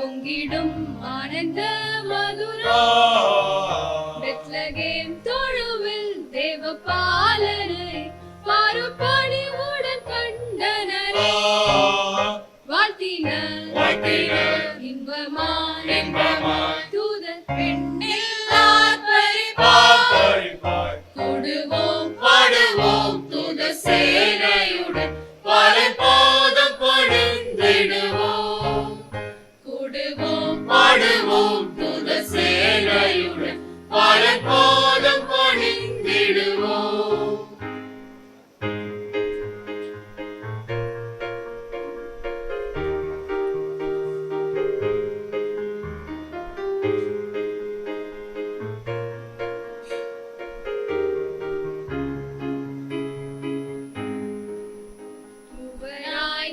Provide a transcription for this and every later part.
பொங்கிடும் ஆனந்த Mathura Bethlehem தொழுவில் தேவ பாலனை பாரோர் பணிவுடன் கண்டனரே வாழ்த்தினர். இன்பமாய் இன்பமாய். பாலை போதும் பொழிந்திடுவோம் மூவராய்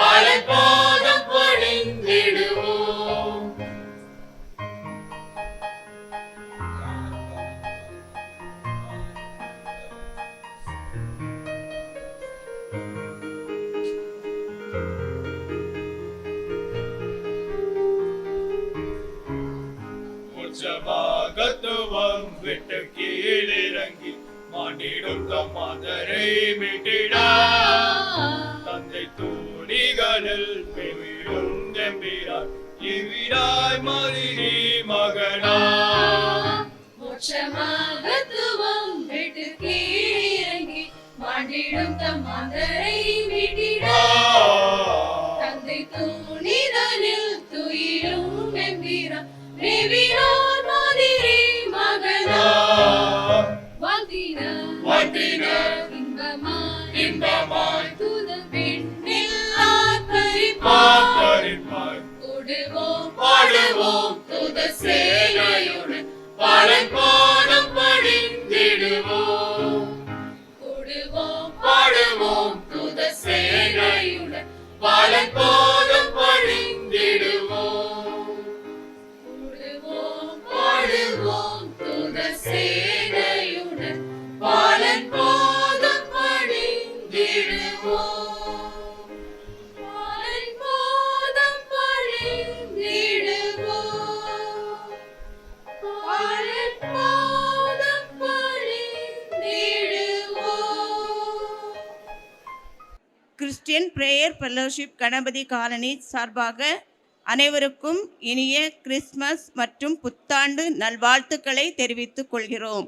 சேனையுடன் பாலை போதும் உற்சவாகத்துவம் விட்டு கீழிறங்கி மாண்டிடும் தம் மாதரை மீட்டிட. தூணிகளில் பெவிடும் எம்பிரார் இவ்விடாய் மதிரி மகனா. மோட்சமாகத்துவம் விட்டு கீழிறங்கி மாண்டிடும் தம் மாந்தரை மீட்டிட தந்தை தூணிதனில் துயிலும் எம்பிரா மேவினோர் பாலை போதும் பொழிந்திடுவோம் கூடுவோம் பாடுவோம். தூத சேனையுடன். பாலை போதும் Christian prayer fellowship Ganapathi colony சார்பாக அனைவருக்கும் இனிய கிறிஸ்மஸ் மற்றும் புத்தாண்டு நல்வாழ்த்துக்களை தெரிவித்துக் கொள்கிறோம்.